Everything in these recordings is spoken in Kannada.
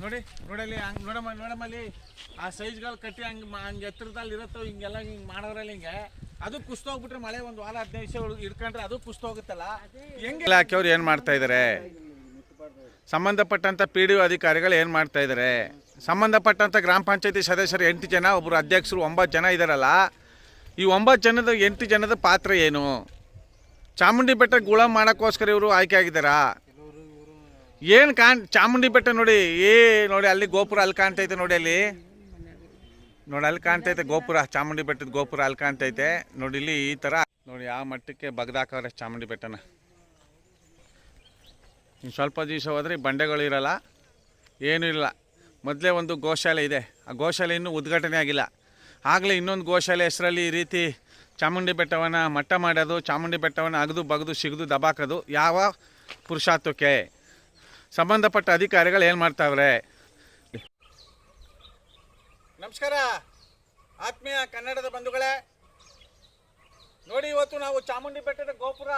ನೋಡಿ, ನೋಡಲ್ಲಿ ಹಂಗೆ, ನೋಡಮ್ಮ ನೋಡಮ್ಮಲ್ಲಿ ಆ ಸೈಜ್ಗಳು ಕಟ್ಟಿ ಹಂಗೆ ಹಂಗೆ ಎತ್ತರದಲ್ಲಿ ಇರುತ್ತೋ ಹಿಂಗೆಲ್ಲ ಹಿಂಗೆ ಮಾಡೋದ್ರಲ್ಲಿ ಹಿಂಗೆ, ಅದು ಕುಸ್ತೋಗ್ಬಿಟ್ರೆ ಮಳೆ ಒಂದು ವಾರ ಹದಿನೈದು ದಿವಸ ಇಟ್ಕೊಂಡ್ರೆ ಅದು ಕುಸ್ತೋಗುತ್ತಲ್ಲ ಹೆಂಗೆ ಇಲಾಖೆಯವ್ರು ಏನು ಮಾಡ್ತಾ ಇದ್ದಾರೆ ಸಂಬಂಧಪಟ್ಟಂಥ ಪಿ ಡಿ ಒ ಅಧಿಕಾರಿಗಳು ಏನು ಮಾಡ್ತಾ ಇದ್ದಾರೆ ಸಂಬಂಧಪಟ್ಟಂಥ ಗ್ರಾಮ ಪಂಚಾಯತಿ ಸದಸ್ಯರು ಎಂಟು ಜನ ಒಬ್ಬರು ಅಧ್ಯಕ್ಷರು ಒಂಬತ್ತು ಜನ ಇದ್ದಾರಲ್ಲ ಈ ಒಂಬತ್ತು ಜನದ, ಎಂಟು ಜನದ ಪಾತ್ರ ಏನು? ಚಾಮುಂಡಿ ಬೆಟ್ಟ ಗುಳ ಮಾಡೋಕ್ಕೋಸ್ಕರ ಇವರು ಆಯ್ಕೆ ಆಗಿದ್ದಾರಾ? ಏನು ಕಾಣ್ ಚಾಮುಂಡಿ ಬೆಟ್ಟ ನೋಡಿ, ಏ ನೋಡಿ ಅಲ್ಲಿ ಗೋಪುರ ಅಲ್ಲಿ ಕಾಣ್ತೈತೆ ನೋಡಿ ಅಲ್ಲಿ. ನೋಡಿ ಅಲ್ಲಿ ಕಾಣ್ತೈತೆ ಗೋಪುರ, ಚಾಮುಂಡಿ ಬೆಟ್ಟದ ಗೋಪುರ ಅಲ್ಲಿ ಕಾಣ್ತೈತೆ. ನೋಡಿ ಇಲ್ಲಿ ಈ ಥರ ನೋಡಿ ಯಾವ ಮಟ್ಟಕ್ಕೆ ಬಗ್ದಾಕವ್ರೆ ಚಾಮುಂಡಿ ಬೆಟ್ಟನ. ಇನ್ನು ಸ್ವಲ್ಪ ದಿವಸ ಹೋದರೆ ಬಂಡೆಗಳು ಇರಲ್ಲ, ಏನೂ ಇಲ್ಲ. ಮೊದಲೇ ಒಂದು ಗೋಶಾಲೆ ಇದೆ. ಆ ಗೋಶಾಲೆ ಇನ್ನೂ ಉದ್ಘಾಟನೆ ಆಗಿಲ್ಲ. ಆಗಲೇ ಇನ್ನೊಂದು ಗೋಶಾಲೆ ಹೆಸರಲ್ಲಿ ಈ ರೀತಿ ಚಾಮುಂಡಿ ಬೆಟ್ಟವನ್ನು ಮಟ್ಟ ಮಾಡೋದು ಚಾಮುಂಡಿ ಬೆಟ್ಟವನ್ನು ಅಗದು ಬಗದು ಸಿಗದು ದಬಾಕೋದು. ಯಾವ ಪುರುಷಾರ್ಥಕ್ಕೆ? ಸಂಬಂಧಪಟ್ಟ ಅಧಿಕಾರಿಗಳು ಏನು ಮಾಡ್ತಾವ್ರೆ? ನಮಸ್ಕಾರ. ಆತ್ಮೀಯ ಕನ್ನಡದ ಬಂಧುಗಳೇ, ನೋಡಿ ಇವತ್ತು ನಾವು ಚಾಮುಂಡಿ ಬೆಟ್ಟದ ಗೋಪುರ,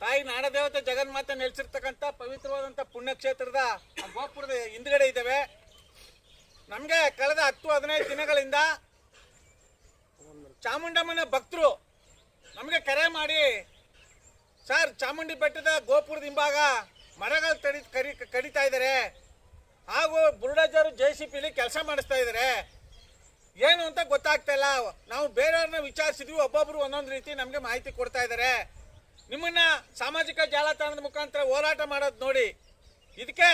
ತಾಯಿ ನಾಡದೇವತೆ ಜಗನ್ಮಾತೆ ನೆಲೆಸಿರ್ತಕ್ಕಂಥ ಪವಿತ್ರವಾದಂಥ ಪುಣ್ಯಕ್ಷೇತ್ರದ ಗೋಪುರದ ಹಿಂದ್ಗಡೆ ಇದ್ದಾವೆ. ನಮಗೆ ಕಳೆದ ಹತ್ತು, ಹದಿನೈದು ದಿನಗಳಿಂದ ಚಾಮುಂಡಮ್ಮನ ಭಕ್ತರು ನಮಗೆ ಕರೆ ಮಾಡಿ, ಸರ್ ಚಾಮುಂಡಿ ಬೆಟ್ಟದ ಗೋಪುರದ ಹಿಂಭಾಗ ಮರಗಳು ತಡಿ ಕರಿ ಕಡಿತಾ ಇದ್ದಾರೆ ಹಾಗೂ ಬುರುಡಾಜರು ಜೆ ಸಿ ಪಿಲಿ ಕೆಲಸ ಮಾಡಿಸ್ತಾ ಇದ್ದಾರೆ ಏನು ಅಂತ ಗೊತ್ತಾಗ್ತಾ ಇಲ್ಲ. ನಾವು ಬೇರೆಯವ್ರನ್ನ ವಿಚಾರಿಸಿದ್ವಿ, ಒಬ್ಬೊಬ್ರು ಒಂದೊಂದು ರೀತಿ ನಮಗೆ ಮಾಹಿತಿ ಕೊಡ್ತಾ ಇದ್ದಾರೆ ನಿಮ್ಮನ್ನ ಸಾಮಾಜಿಕ ಜಾಲತಾಣದ ಮುಖಾಂತರ ಹೋರಾಟ ಮಾಡೋದು ನೋಡಿ. ಇದಕ್ಕೆ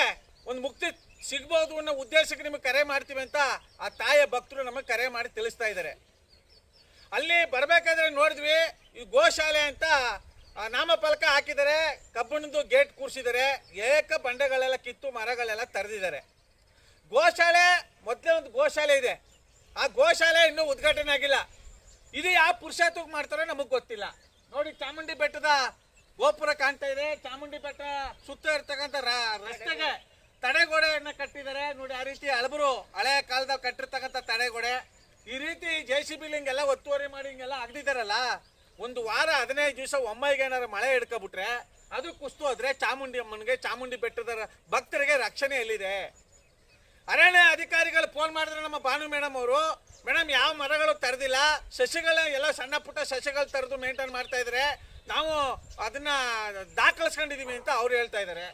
ಒಂದು ಮುಕ್ತಿ ಸಿಗ್ಬೋದು ಅನ್ನೋ ಉದ್ದೇಶಕ್ಕೆ ನಿಮಗೆ ಕರೆ ಮಾಡ್ತೀವಿ ಅಂತ ಆ ತಾಯಿಯ ಭಕ್ತರು ನಮಗೆ ಕರೆ ಮಾಡಿ ತಿಳಿಸ್ತಾ ಇದ್ದಾರೆ ಅಲ್ಲಿ ಬರಬೇಕಾದ್ರೆ ನೋಡಿದ್ವಿ, ಈ ಗೋಶಾಲೆ ಅಂತ ನಾಮಫಲಕ ಹಾಕಿದ್ದಾರೆ ಕಬ್ಬಿಣದ್ದು ಗೇಟ್ ಕೂರಿಸಿದ್ದಾರೆ ಏಕ ಬಂಡೆಗಳೆಲ್ಲ ಕಿತ್ತು ಮರಗಳೆಲ್ಲ ತರೆದಿದ್ದಾರೆ. ಗೋಶಾಲೆ, ಮೊದಲೇ ಒಂದು ಗೋಶಾಲೆ ಇದೆ. ಆ ಗೋಶಾಲೆ ಇನ್ನೂ ಉದ್ಘಾಟನೆ ಆಗಿಲ್ಲ. ಇದು ಯಾವ ಪುರುಷತ್ವಕ್ಕೆ ಮಾಡ್ತಾರೋ ನಮಗೆ ಗೊತ್ತಿಲ್ಲ. ನೋಡಿ, ಚಾಮುಂಡಿ ಬೆಟ್ಟದ ಗೋಪುರ ಕಾಣ್ತಾ ಇದೆ. ಚಾಮುಂಡಿ ಬೆಟ್ಟ ಸುತ್ತ ಇರ್ತಕ್ಕಂಥ ರಸ್ತೆಗೆ ತಡೆಗೋಡೆಯನ್ನ ಕಟ್ಟಿದ್ದಾರೆ. ನೋಡಿ, ಆ ರೀತಿ ಹಳಬರು ಹಳೆ ಕಾಲದಾಗ ಕಟ್ಟಿರ್ತಕ್ಕಂಥ ತಡೆಗೋಡೆ. ಈ ರೀತಿ ಜೆ ಸಿ ಬಿ ಹಿಂಗೆಲ್ಲ ಒತ್ತುವರಿ ಮಾಡಿ ಹಿಂಗೆಲ್ಲ ಅಗ್ದಿದಾರಲ್ಲ ಒಂದು ವಾರ ಹದಿನೈದು ದಿವಸ ಒಮ್ಮೆಗೆ ಏನಾರ ಮಳೆ ಹಿಡ್ಕೊಬಿಟ್ರೆ ಅದು ಕುಸ್ತು ಆದ್ರೆ ಚಾಮುಂಡಿ ಅಮ್ಮನಿಗೆ, ಚಾಮುಂಡಿ ಬೆಟ್ಟದ ಭಕ್ತರಿಗೆ ರಕ್ಷಣೆ ಎಲ್ಲಿದೆ? ಅರಣ್ಯ ಅಧಿಕಾರಿಗಳು ಫೋನ್ ಮಾಡಿದ್ರೆ ನಮ್ಮ ಭಾನು ಮೇಡಮ್ ಅವರು. ಮೇಡಮ್ ಯಾವ ಮರಗಳು ತರದಿಲ್ಲ? ಸಸಿಗಳ ಎಲ್ಲ ಸಣ್ಣ ಪುಟ್ಟ ಸಸಿಗಳು ತರದು ಮೇಂಟೈನ್ ಮಾಡ್ತಾ ಇದ್ರೆ. ನಾವು ಅದನ್ನ ದಾಖಲಿಸ್ಕೊಂಡಿದೀವಿ ಅಂತ ಅವ್ರು ಹೇಳ್ತಾ ಇದ್ದಾರೆ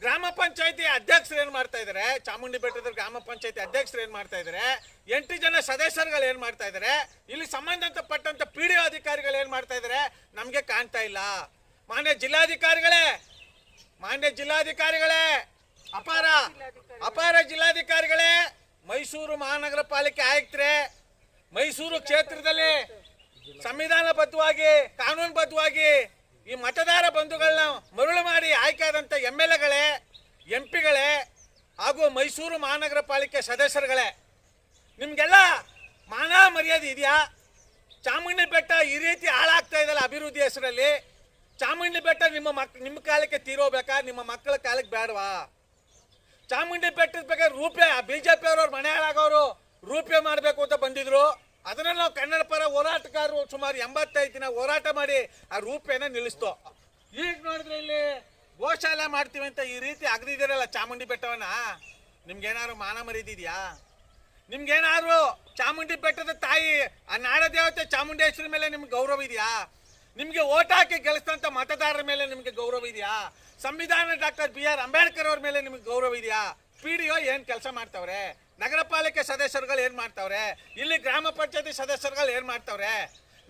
ಗ್ರಾಮ ಪಂಚಾಯತಿ ಅಧ್ಯಕ್ಷರು ಏನ್ ಮಾಡ್ತಾ ಇದ್ದಾರೆ ಚಾಮುಂಡಿ ಬೆಟ್ಟದ ಗ್ರಾಮ ಪಂಚಾಯತಿ ಅಧ್ಯಕ್ಷರು ಏನ್ ಮಾಡ್ತಾ ಇದ್ದಾರೆ ಎಂಟು ಜನ ಸದಸ್ಯರುಗಳು ಏನ್ ಮಾಡ್ತಾ ಇದ್ದಾರೆ ಇಲ್ಲಿ ಸಂಬಂಧಪಟ್ಟಂತ ಪಿ ಡಿ ಅಧಿಕಾರಿಗಳು ಏನ್ ಮಾಡ್ತಾ ಇದ್ದಾರೆ ನಮ್ಗೆ ಕಾಣ್ತಾ ಇಲ್ಲ. ಮಾನ್ಯ ಜಿಲ್ಲಾಧಿಕಾರಿಗಳೇ ಮಾನ್ಯ ಜಿಲ್ಲಾಧಿಕಾರಿಗಳೇ, ಅಪಾರ ಅಪಾರ ಜಿಲ್ಲಾಧಿಕಾರಿಗಳೇ, ಮೈಸೂರು ಮಹಾನಗರ ಪಾಲಿಕೆ ಆಯುಕ್ತರೇ, ಮೈಸೂರು ಕ್ಷೇತ್ರದಲ್ಲಿ ಸಂವಿಧಾನಬದ್ಧವಾಗಿ, ಕಾನೂನುಬದ್ಧವಾಗಿ ಈ ಮತದಾರ ಬಂಧುಗಳನ್ನ ಮರುಳು ಮಾಡಿ ಆಯ್ಕೆಯಾದಂಥ ಎಂ ಎಲ್ ಎಗಳೇ, ಎಂ ಪಿಗಳೇ, ಹಾಗೂ ಮೈಸೂರು ಮಹಾನಗರ ಪಾಲಿಕೆ ಸದಸ್ಯರುಗಳೇ, ನಿಮಗೆಲ್ಲ ಮಾನ ಮರ್ಯಾದೆ ಇದೆಯಾ? ಚಾಮುಂಡಿ ಬೆಟ್ಟ ಈ ರೀತಿ ಹಾಳಾಗ್ತಾ ಇದೆಯಲ್ಲ ಅಭಿವೃದ್ಧಿ ಹೆಸರಲ್ಲಿ? ಚಾಮುಂಡಿ ಬೆಟ್ಟ ನಿಮ್ಮ ಮಕ್, ನಿಮ್ಮ ಕಾಲಕ್ಕೆ ತೀರೋಬೇಕಾ ನಿಮ್ಮ ಮಕ್ಕಳ ಕಾಲಕ್ಕೆ ಬೇಡವಾ ಚಾಮುಂಡಿ ಬೆಟ್ಟದ ಬಗ್ಗೆ ರೂಪೆ ಬಿ ಜೆ ಪಿ ಅವ್ರವ್ರ ಮನೆ ಹಾಳಾಗೋರು ರೂಪೆ ಮಾಡಬೇಕು ಅಂತ ಬಂದಿದ್ರು ಅದನ್ನ ನಾವು ಕನ್ನಡ ಪರ ಹೋರಾಟಗಾರರು ಸುಮಾರು ಎಂಬತ್ತೈದು ದಿನ ಹೋರಾಟ ಮಾಡಿ ಆ ರೂಪೇನ ನಿಲ್ಲಿಸ್ತು. ಈಗ ನೋಡಿದ್ರೆ ಇಲ್ಲಿ ಗೋಶಾಲೆ ಮಾಡ್ತೀವಿ ಅಂತ ಈ ರೀತಿ ಅಗದಿದ್ದೀರಲ್ಲ ಚಾಮುಂಡಿ ಬೆಟ್ಟವನ್ನ? ನಿಮ್ಗೇನಾದ್ರು ಮಾನ ಮರಿದಿದ್ಯಾ ನಿಮ್ಗೇನಾದ್ರು ಚಾಮುಂಡಿ ಬೆಟ್ಟದ ತಾಯಿ ಆ ನಾಡ ದೇವತೆ ಚಾಮುಂಡೇಶ್ವರಿ ಮೇಲೆ ನಿಮ್ಗೆ ಗೌರವ ಇದೆಯಾ? ನಿಮ್ಗೆ ಓಟ್ ಹಾಕಿ ಗೆಲ್ಲಿಸಿದಂಥ ಮತದಾರರ ಮೇಲೆ ನಿಮ್ಗೆ ಗೌರವ ಇದೆಯಾ? ಸಂವಿಧಾನ ಡಾಕ್ಟರ್ ಬಿ ಆರ್ ಅಂಬೇಡ್ಕರ್ ಅವ್ರ ಮೇಲೆ ನಿಮ್ಗೆ ಗೌರವ ಇದೆಯಾ? ಪಿ ಡಿ ಒ ಏನ್ ಕೆಲಸ ಮಾಡ್ತಾವ್ರೆ? ನಗರ ಪಾಲಿಕೆ ಸದಸ್ಯರುಗಳು ಏನ್ ಮಾಡ್ತಾವ್ರೆ? ಇಲ್ಲಿ ಗ್ರಾಮ ಪಂಚಾಯತಿ ಸದಸ್ಯರುಗಳು ಏನ್ ಮಾಡ್ತಾವ್ರೆ?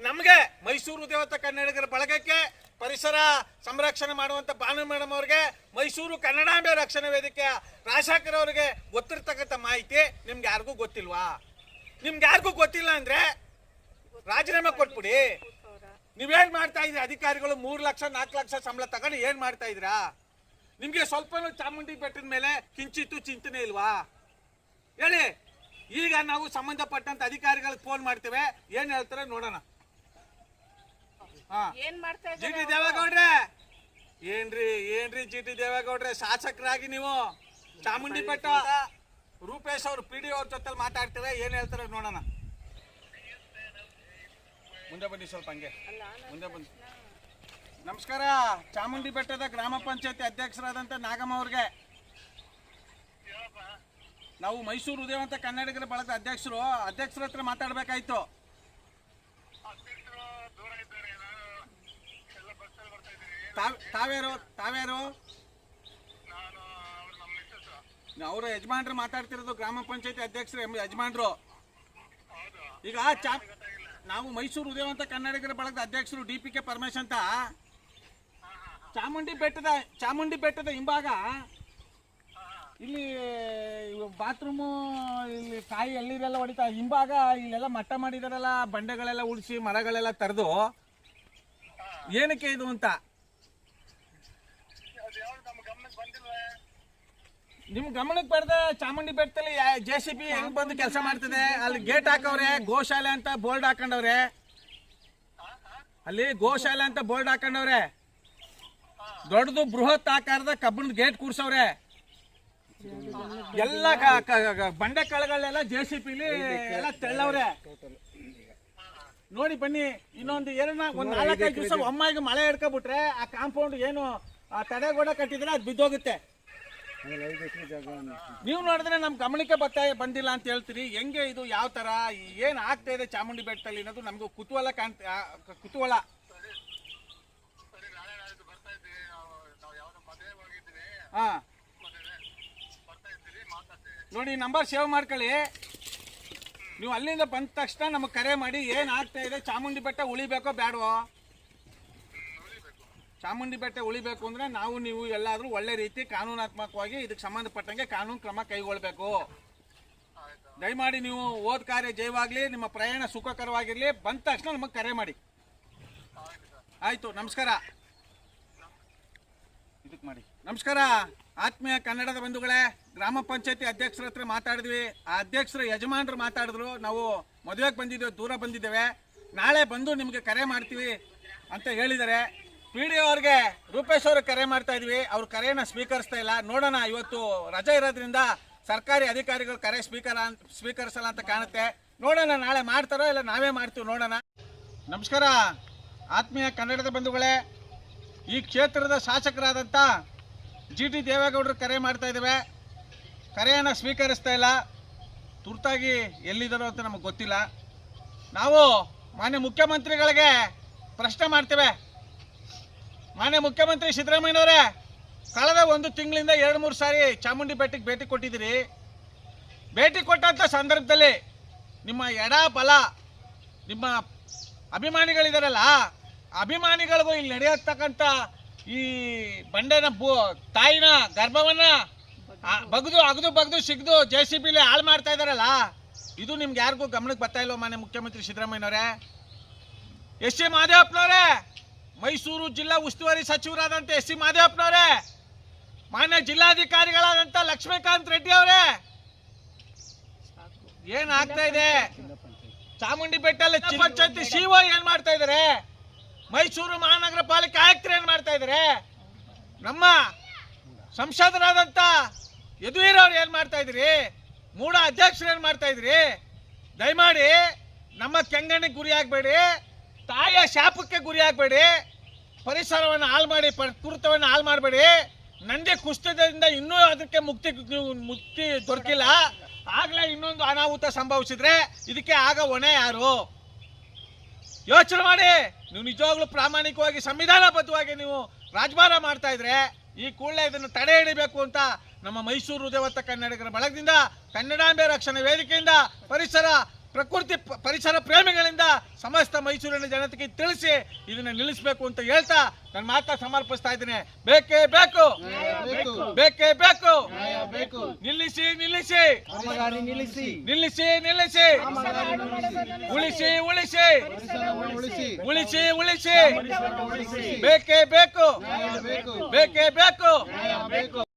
ನಮಗೆ ಮೈಸೂರು ದೇವತ ಕನ್ನಡಿಗರ ಬಳಗಕ್ಕೆ ಪರಿಸರ ಸಂರಕ್ಷಣೆ ಮಾಡುವಂತ ಭಾನು ಮೇಡಮ್ ಅವ್ರಿಗೆ, ಮೈಸೂರು ಕನ್ನಡಾಂಬೆ ರಕ್ಷಣಾ ವೇದಿಕೆ, ರಾಜಶೇಖರ್ ಅವರಿಗೆ ಗೊತ್ತಿರ್ತಕ್ಕಂಥ ಮಾಹಿತಿ ನಿಮ್ಗೆ ಯಾರಿಗೂ ಗೊತ್ತಿಲ್ವಾ? ನಿಮ್ಗೆ ಯಾರಿಗೂ ಗೊತ್ತಿಲ್ಲ ಅಂದ್ರೆ ರಾಜೀನಾಮೆ ಕೊಟ್ಬಿಡಿ. ನೀವೇನು ಮಾಡ್ತಾ ಇದ್ರಿ ಅಧಿಕಾರಿಗಳು ಮೂರು ಲಕ್ಷ, ನಾಲ್ಕು ಲಕ್ಷ ಸಂಬಳ ತಗೊಂಡು ಏನು ಮಾಡ್ತಾ ಇದ್ದೀರಾ? ನಿಮಗೆ ಸ್ವಲ್ಪನೂ ಚಾಮುಂಡಿ ಬೆಟ್ಟದ ಮೇಲೆ ಕಿಂಚಿತ್ತು ಚಿಂತನೆ ಇಲ್ವಾ? ಹೇಳಿ. ಈಗ ನಾವು ಸಂಬಂಧಪಟ್ಟಂತ ಅಧಿಕಾರಿಗಳಿಗೆ ಫೋನ್ ಮಾಡ್ತೇವೆ. ಏನು ಹೇಳ್ತಾರೆ ನೋಡೋಣ. ಏನ್ ಮಾಡ್ತಾ ಜಿ ಟಿ ದೇವೇಗೌಡ್ರೆ! ಏನ್ರಿ ಏನ್ರಿ ಜಿ ಟಿ ದೇವೇಗೌಡ್ರೆ? ಶಾಸಕರಾಗಿ ನೀವು ಚಾಮುಂಡಿ ಬೆಟ್ಟ ರೂಪೇಶ್ ಅವ್ರ ಪಿ ಡಿ ಅವ್ರ ಜೊತೆ ಮಾತಾಡ್ತೇವೆ ಏನ್ ಹೇಳ್ತಾರೆ ನೋಡೋಣ. ಮುಂದೆ ಬನ್ನಿ ಸ್ವಲ್ಪ ಹಂಗೆ. ಮುಂದೆ ಬನ್ನಿ. ನಮಸ್ಕಾರ ಚಾಮುಂಡಿ ಬೆಟ್ಟದ ಗ್ರಾಮ ಪಂಚಾಯತಿ ಅಧ್ಯಕ್ಷರಾದಂತ ನಾಗಮ್ಮ ಅವ್ರಿಗೆ. ನಾವು ಮೈಸೂರು ಉದಯವಂತ ಕನ್ನಡಿಗರ ಬಳಗದ ಅಧ್ಯಕ್ಷರು. ಅಧ್ಯಕ್ಷರ ಹತ್ರ ಮಾತಾಡ್ಬೇಕಾಯ್ತು. ತಾವ್ಯಾರು ತಾವ್ಯಾರು? ಅವರ ಯಜಮಾನ್ರು ಮಾತಾಡ್ತಿರೋದು ಗ್ರಾಮ ಪಂಚಾಯತಿ ಅಧ್ಯಕ್ಷರು ಎಂ- ಯಜಮಾನ್ರು. ಈಗ ಚಾ ನಾವು ಮೈಸೂರು ಉದಯವಂತ ಕನ್ನಡಿಗರ ಬಳಗದ ಅಧ್ಯಕ್ಷರು ಡಿ ಪಿ ಕೆ ಪರಮೇಶ್ ಅಂತ. ಚಾಮುಂಡಿ ಬೆಟ್ಟದ ಚಾಮುಂಡಿ ಬೆಟ್ಟದ ಹಿಂಭಾಗ. ಇಲ್ಲಿ ಬಾತ್ರೂಮು ಇಲ್ಲಿ ಕಾಯಿ ಎಳ್ಳೀರೆಲ್ಲ ಹೊಡಿತಾ ಹಿಂಭಾಗ ಇಲ್ಲೆಲ್ಲ ಮಟ್ಟ ಮಾಡಿದಾರಲ್ಲ ಬಂಡೆಗಳೆಲ್ಲ ಉಳಿಸಿ ಮರಗಳೆಲ್ಲ ತರದು. ಏನಕ್ಕೆ ಇದು ಅಂತ? ನಿಮ್ ಗಮನಕ್ಕೆ ಬರ್ದ ಚಾಮುಂಡಿ ಬೆಟ್ಟದಲ್ಲಿ ಜೆ ಸಿ ಬಿ ಹೆಂಗ್ ಬಂದು ಕೆಲಸ ಮಾಡ್ತಿದೆ? ಅಲ್ಲಿ ಗೇಟ್ ಹಾಕವ್ರೆ, ಗೋಶಾಲೆ ಅಂತ ಬೋರ್ಡ್ ಹಾಕೊಂಡವ್ರೆ. ಅಲ್ಲಿ ಗೋಶಾಲೆ ಅಂತ ಬೋರ್ಡ್ ಹಾಕೊಂಡವ್ರೆ. ದೊಡ್ಡದು ಬೃಹತ್ ಆಕಾರದ ಕಬ್ಬಿಣದ ಗೇಟ್ ಕೂರ್ಸವ್ರೆ. ಎಲ್ಲ ಬಂಡೆ ಕಳಗಳೆಲ್ಲ ಜೆ ಸಿ ಪಿಲಿ ಎಲ್ಲ ತೆಳ್ಳವ್ರೆ. ನೋಡಿ ಬನ್ನಿ, ಇನ್ನೊಂದು ಏನನ್ನ ಒಂದ್ ನಾಲ್ಕೈದು ದಿವಸ ಒಮ್ಮಾಗಿ ಮಳೆ ಹಿಡ್ಕೊಬಿಟ್ರೆ ಆ ಕಾಂಪೌಂಡ್ ಏನು ಆ ತಡೆಗೋಡೆ ಕಟ್ಟಿದ್ರೆ ಅದು ಬಿದ್ದೋಗುತ್ತೆ. ನೀವು ನೋಡಿದ್ರೆ ನಮ್ಮ ಗಮನಕ್ಕೆ ಬರ್ತಾ ಬಂದಿಲ್ಲ ಅಂತ ಹೇಳ್ತೀರಿ. ಹೆಂಗೆ ಇದು ಯಾವ ತರ? ಏನು ಆಗ್ತಾ ಇದೆ ಚಾಮುಂಡಿ ಬೆಟ್ಟದಲ್ಲಿ ಅನ್ನೋದು ನಮ್ಗೆ ಕುತೂಹಲ ಕಾಣ್ತ ಕುತೂಹಲ. ಹಾ. ನೋಡಿ, ನಂಬರ್ ಸೇವ್ ಮಾಡ್ಕೊಳ್ಳಿ. ನೀವು ಅಲ್ಲಿಂದ ಬಂದ ತಕ್ಷಣ ನಮಗೆ ಕರೆ ಮಾಡಿ ಏನು ಆಗ್ತಾ ಇದೆ, ಚಾಮುಂಡಿ ಬೆಟ್ಟ ಉಳಿಬೇಕೋ ಬೇಡವೋ ಚಾಮುಂಡಿ ಬೆಟ್ಟ ಉಳಿಬೇಕು ಅಂದ್ರೆ ನಾವು, ನೀವು ಎಲ್ಲಾದ್ರೂ ಒಳ್ಳೆ ರೀತಿ ಕಾನೂನಾತ್ಮಕವಾಗಿ ಇದಕ್ಕೆ ಸಂಬಂಧಪಟ್ಟಂಗೆ ಕಾನೂನು ಕ್ರಮ ಕೈಗೊಳ್ಬೇಕು. ದಯಮಾಡಿ ನೀವು ಓದ್ ಕಾರ್ಯ ಜಯವಾಗಲಿ, ನಿಮ್ಮ ಪ್ರಯಾಣ ಸುಖಕರವಾಗಿರ್ಲಿ, ಬಂದ ತಕ್ಷಣ ನಮಗೆ ಕರೆ ಮಾಡಿ. ಆಯ್ತು, ನಮಸ್ಕಾರ. ಇದಕ್ಕೆ ಮಾಡಿ. ನಮಸ್ಕಾರ. ಆತ್ಮೀಯ ಕನ್ನಡದ ಬಂಧುಗಳೇ, ಗ್ರಾಮ ಪಂಚಾಯತಿ ಅಧ್ಯಕ್ಷರ ಹತ್ರ ಮಾತಾಡಿದ್ವಿ. ಆ ಅಧ್ಯಕ್ಷರ, ಯಜಮಾನರು ಮಾತಾಡಿದ್ರು. ನಾವು ಮದುವೆಗೆ ಬಂದಿದ್ದೇವೆ, ದೂರ ಬಂದಿದ್ದೇವೆ. ನಾಳೆ ಬಂದು ನಿಮಗೆ ಕರೆ ಮಾಡ್ತೀವಿ ಅಂತ ಹೇಳಿದ್ದಾರೆ. ಪಿ ಡಿ ಅವ್ರಿಗೆ ರೂಪೇಶ್ ಅವರು ಕರೆ ಮಾಡ್ತಾ ಇದ್ವಿ. ಅವ್ರ ಕರೆಯನ್ನು ಸ್ವೀಕರಿಸ್ತಾ ಇಲ್ಲ. ನೋಡೋಣ, ಇವತ್ತು ರಜೆ ಇರೋದ್ರಿಂದ ಸರ್ಕಾರಿ ಅಧಿಕಾರಿಗಳು ಕರೆ ಸ್ಪೀಕರ್ ಸ್ವೀಕರಿಸಲ್ಲ ಅಂತ ಕಾಣುತ್ತೆ. ನೋಡೋಣ, ನಾಳೆ ಮಾಡ್ತಾರೋ ಇಲ್ಲ ನಾವೇ ಮಾಡ್ತೀವಿ, ನೋಡೋಣ. ನಮಸ್ಕಾರ. ಆತ್ಮೀಯ ಕನ್ನಡದ ಬಂಧುಗಳೇ, ಈ ಕ್ಷೇತ್ರದ ಶಾಸಕರಾದಂಥ ಜಿ ಟಿ ದೇವೇಗೌಡರು ಕರೆ ಮಾಡ್ತಾ ಇದ್ದೇವೆ ಕರೆಯನ್ನು ಸ್ವೀಕರಿಸ್ತಾ ಇಲ್ಲ. ತುರ್ತಾಗಿ ಎಲ್ಲಿದ್ದಾರೋ ಅಂತ ನಮಗೆ ಗೊತ್ತಿಲ್ಲ. ನಾವು ಮಾನ್ಯ ಮುಖ್ಯಮಂತ್ರಿಗಳಿಗೆ ಪ್ರಶ್ನೆ ಮಾಡ್ತೇವೆ. ಮಾನ್ಯ ಮುಖ್ಯಮಂತ್ರಿ ಸಿದ್ದರಾಮಯ್ಯನವರೇ, ಕಳೆದ ಒಂದು ತಿಂಗಳಿಂದ ಎರಡು ಮೂರು ಸಾರಿ ಚಾಮುಂಡಿ ಬೆಟ್ಟಕ್ಕೆ ಭೇಟಿ ಕೊಟ್ಟಿದ್ದೀರಿ. ಭೇಟಿ ಕೊಟ್ಟಂಥ ಸಂದರ್ಭದಲ್ಲಿ ನಿಮ್ಮ ಎಡ ಬಲ, ನಿಮ್ಮ ಅಭಿಮಾನಿಗಳಿದಾರಲ್ಲ, ಅಭಿಮಾನಿಗಳಿಗೂ ಇಲ್ಲಿ ನಡೆಯತಕ್ಕಂಥ ಈ ಬಂಡೆನ ಬೋ, ತಾಯಿನ ಗರ್ಭವನ್ನು ಬಗ್ದು, ಅಗದು ಬಗ್ದು ಸಿಗ್ದು ಜೆ ಸಿ ಬಿಲಿ ಹಾಳು ಮಾಡ್ತಾ ಇದ್ದಾರಲ್ಲ ಇದು ನಿಮ್ಗೆ ಯಾರಿಗೂ ಗಮನಕ್ಕೆ ಬರ್ತಾ ಇಲ್ವ ಮಾನ್ಯ ಮುಖ್ಯಮಂತ್ರಿ ಸಿದ್ದರಾಮಯ್ಯನವರೇ? ಎಸ್ ಸಿ ಮಾದೇವಪ್ಪನವರೇ ಮೈಸೂರು ಜಿಲ್ಲಾ ಉಸ್ತುವಾರಿ ಸಚಿವರಾದಂಥ ಎಸ್ ಸಿ ಮಾದೇವಪ್ಪನವರೇ, ಮಾನ್ಯ ಜಿಲ್ಲಾಧಿಕಾರಿಗಳಾದಂಥ ಲಕ್ಷ್ಮೀಕಾಂತ್ ರೆಡ್ಡಿ ಅವರೇ, ಏನ್ ಆಗ್ತಾ ಇದೆ? ಚಾಮುಂಡಿ ಬೆಟ್ಟಲ್ಲಿ ಪಂಚಾಯತಿ ಸಿಒ ಏನ್ ಮಾಡ್ತಾ ಇದಾರೆ? ಮೈಸೂರು ಮಹಾನಗರ ಪಾಲಿಕೆ ಆಯುಕ್ತರು ಏನ್ ಮಾಡ್ತಾ ಇದಾರೆ? ನಮ್ಮ ಸಂಸದರಾದಂತ ಯದುವೀರ್ ಅವ್ರು ಏನ್ ಮಾಡ್ತಾ ಇದ್ರಿ? ಮೂಡ ಅಧ್ಯಕ್ಷರು ಏನ್ ಮಾಡ್ತಾ ಇದ್ರಿ? ದಯಮಾಡಿ ನಮ್ಮ ಕೆಂಗಣ್ಣಿಗೆ ಗುರಿ ಆಗ್ಬೇಡಿ, ತಾಯಿಯ ಶಾಪಕ್ಕೆ ಗುರಿ ಆಗ್ಬೇಡಿ ಪರಿಸರವನ್ನು ಹಾಳು ಮಾಡಿ ಪ್ರಕೃತವನ್ನು ಹಾಳು ಮಾಡಬೇಡಿ. ನಂದಿ ಕುಸಿತದಿಂದ ಇನ್ನೂ ಅದಕ್ಕೆ ಮುಕ್ತಿ ಮುಕ್ತಿ ದೊರಕಿಲ್ಲ. ಆಗ್ಲೇ ಇನ್ನೊಂದು ಅನಾಹುತ ಸಂಭವಿಸಿದ್ರೆ ಇದಕ್ಕೆ ಆಗ ಹೊಣೆ ಯಾರು? ಯೋಚನೆ ಮಾಡಿ. ನೀವು ನಿಜವಾಗ್ಲೂ ಪ್ರಾಮಾಣಿಕವಾಗಿ, ಸಂವಿಧಾನಬದ್ಧವಾಗಿ ನೀವು ರಾಜಭಾರ ಮಾಡ್ತಾ ಇದ್ರೆ ಈ ಕೂಡಲೇ ಇದನ್ನು ತಡೆ ಹಿಡಿಬೇಕು ಅಂತ ನಮ್ಮ ಮೈಸೂರು ದೇವತ್ತ ಕನ್ನಡಿಗರ ಬಳಗದಿಂದ, ಕನ್ನಡಾಂಬೆ ರಕ್ಷಣಾ ವೇದಿಕೆಯಿಂದ ಪರಿಸರ ಪ್ರಕೃತಿ ಪರಿಸರ ಪ್ರೇಮಿಗಳಿಂದ ಸಮಸ್ತ ಮೈಸೂರಿನ ಜನತೆಗೆ ತಿಳಿಸಿ ಇದನ್ನ ನಿಲ್ಲಿಸಬೇಕು ಅಂತ ಹೇಳ್ತಾ ನನ್ನ ಮಾತಾ ಸಮರ್ಪಿಸ್ತಾ ಇದ್ದೇನೆ. ಬೇಕೇ ಬೇಕು. ಬೇಕೇ ಬೇಕು. ನಿಲ್ಲಿಸಿ ನಿಲ್ಲಿಸಿ ನಿಲ್ಲಿಸಿ. ನಿಲ್ಲಿಸಿ ನಿಲ್ಲಿಸಿ. ಉಳಿಸಿ ಉಳಿಸಿ. ಉಳಿಸಿ ಉಳಿಸಿ. ಬೇಕು ಬೇಕೇ. ಬೇಕು ಬೇಕು.